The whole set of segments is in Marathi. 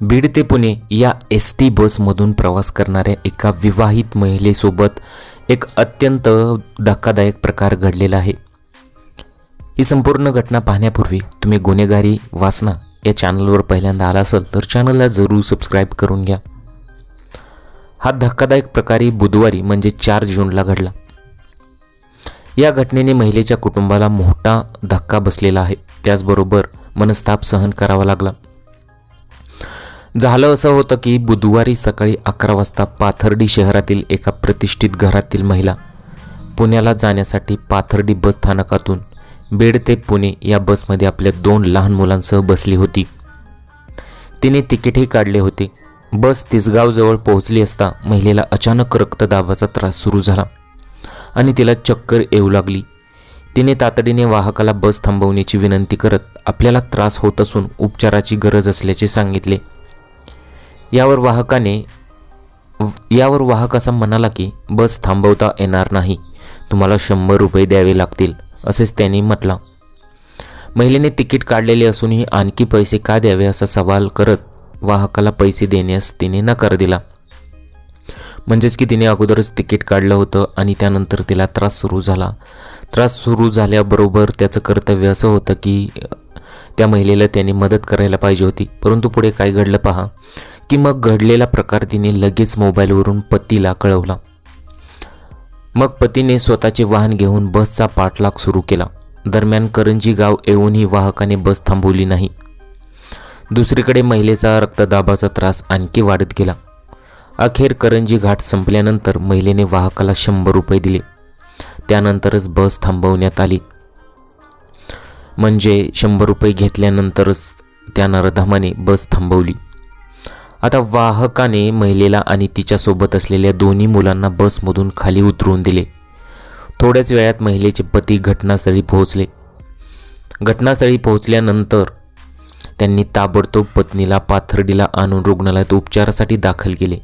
बीड ते पुणे या एस टी बसमधून प्रवास करणाऱ्या एका विवाहित महिलेसोबत एक अत्यंत धक्कादायक प्रकार घडलेला आहे. ही संपूर्ण घटना पाहण्यापूर्वी तुम्ही गुन्हेगारी वासना या चॅनलवर पहिल्यांदा आला असाल तर चॅनलला जरूर सबस्क्राईब करून घ्या. हा धक्कादायक प्रकारी बुधवारी म्हणजे चार जूनला घडला. या घटनेने महिलेच्या कुटुंबाला मोठा धक्का बसलेला आहे. त्याचबरोबर मनस्ताप सहन करावा लागला. झालं असं होतं की बुधवारी सकाळी अकरा वाजता पाथर्डी शहरातील एका प्रतिष्ठित घरातील महिला पुण्याला जाण्यासाठी पाथर्डी बस स्थानकातून बेड ते पुणे या बसमध्ये आपल्या दोन लहान मुलांसह बसली होती. तिने तिकीटही काढले होते. बस तिसगावजवळ पोहोचली असता महिलेला अचानक रक्तदाबाचा त्रास सुरू झाला आणि तिला चक्कर येऊ लागली. तिने तातडीने वाहकाला बस थांबवण्याची विनंती करत आपल्याला त्रास होत असून उपचाराची गरज असल्याचे सांगितले. यावर वाहकाने यावर वाहक असा म्हणाला की बस थांबवता येणार नाही. तुम्हाला शंभर रुपये द्यावे लागतील असेच त्यांनी म्हटला. महिलेने तिकीट काढलेले असूनही आणखी पैसे का द्यावे असा सवाल करत वाहकाला पैसे देण्यास तिने नकार दिला. म्हणजेच की तिने अगोदरच तिकीट काढलं होतं आणि त्यानंतर तिला त्रास सुरू झाला. त्रास सुरू झाल्याबरोबर त्याचं कर्तव्य असं होतं की त्या महिलेला त्याने मदत करायला पाहिजे होती. परंतु पुढे काय घडलं पहा. की मग घडलेला प्रकार तिने लगेच मोबाईलवरून पतीला कळवला. मग पतीने स्वतःचे वाहन घेऊन बसचा पाठलाग सुरू केला. दरम्यान करंजी गाव येऊनही वाहकाने बस थांबवली नाही. दुसरीकडे महिलेचा रक्तदाबाचा त्रास आणखी वाढत गेला. अखेर करंजी घाट संपल्यानंतर महिलेने वाहकाला शंभर रुपये दिले. त्यानंतरच बस थांबवण्यात आली. म्हणजे शंभर रुपये घेतल्यानंतरच त्या नरधामाने बस थांबवली. आता वाहकाने महिलेला आणि तिच्यासोबत असलेल्या दोन्ही मुलांना बसमधून खाली उतरवून दिले. थोड्याच वेळात महिलेचे पती घटनास्थळी पोहोचले. घटनास्थळी पोहोचल्यानंतर त्यांनी ताबडतोब पत्नीला पाथर्डीला आणून रुग्णालयात उपचारासाठी दाखल केले.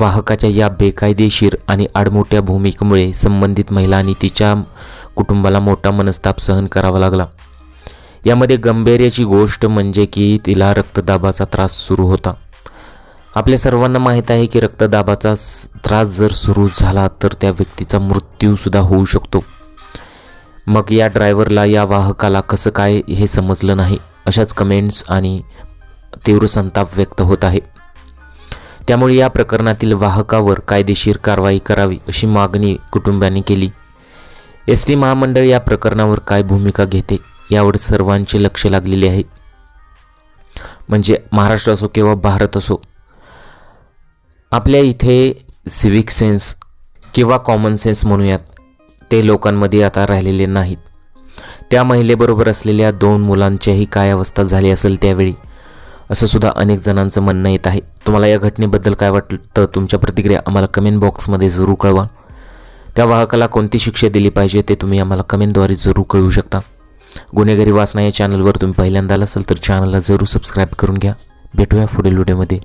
वाहकाच्या या बेकायदेशीर आणि आडमोठ्या भूमिकेमुळे संबंधित महिला आणि तिच्या कुटुंबाला मोठा मनस्ताप सहन करावा लागला. यामध्ये गंभीर्याची गोष्ट म्हणजे की तिला रक्तदाबाचा त्रास सुरू होता. आपल्या सर्वांना माहीत आहे की रक्तदाबाचा त्रास जर सुरू झाला तर त्या व्यक्तीचा मृत्यूसुद्धा होऊ शकतो. मग या ड्रायव्हरला या वाहकाला कसं काय हे समजलं नाही अशाच कमेंट्स आणि तीव्र संताप व्यक्त होत आहे. त्यामुळे या प्रकरणातील वाहकावर कायदेशीर कारवाई करावी अशी मागणी कुटुंबाने केली. एस टी महामंडळ या प्रकरणावर काय भूमिका घेते? यावर सर्वांचे लक्ष लागलेले आहे. म्हणजे महाराष्ट्र असो किंवा भारत असो आपल्या इथे सिविक सेन्स किंवा कॉमन सेन्स म्हणूयात ते लोकांमध्ये आता राहिलेले नाहीत. त्या महिलेबरोबर असलेल्या दोन मुलांच्याही काय अवस्था झाली असेल त्यावेळी असं सुद्धा अनेक जणांचं म्हणणं येत आहे. तुम्हाला या घटनेबद्दल काय वाटतं तुमच्या प्रतिक्रिया आम्हाला कमेंट बॉक्समध्ये जरूर कळवा. त्या वाहकाला कोणती शिक्षा दिली पाहिजे ते तुम्ही आम्हाला कमेंटद्वारे जरूर कळवू शकता. गुन्हेगारी वाचना या चॅनलवर तुम्ही पहिल्यांदा आला असाल तर चॅनलला जरूर सबस्क्राईब करून घ्या. भेटूया पुढील व्हिडिओमध्ये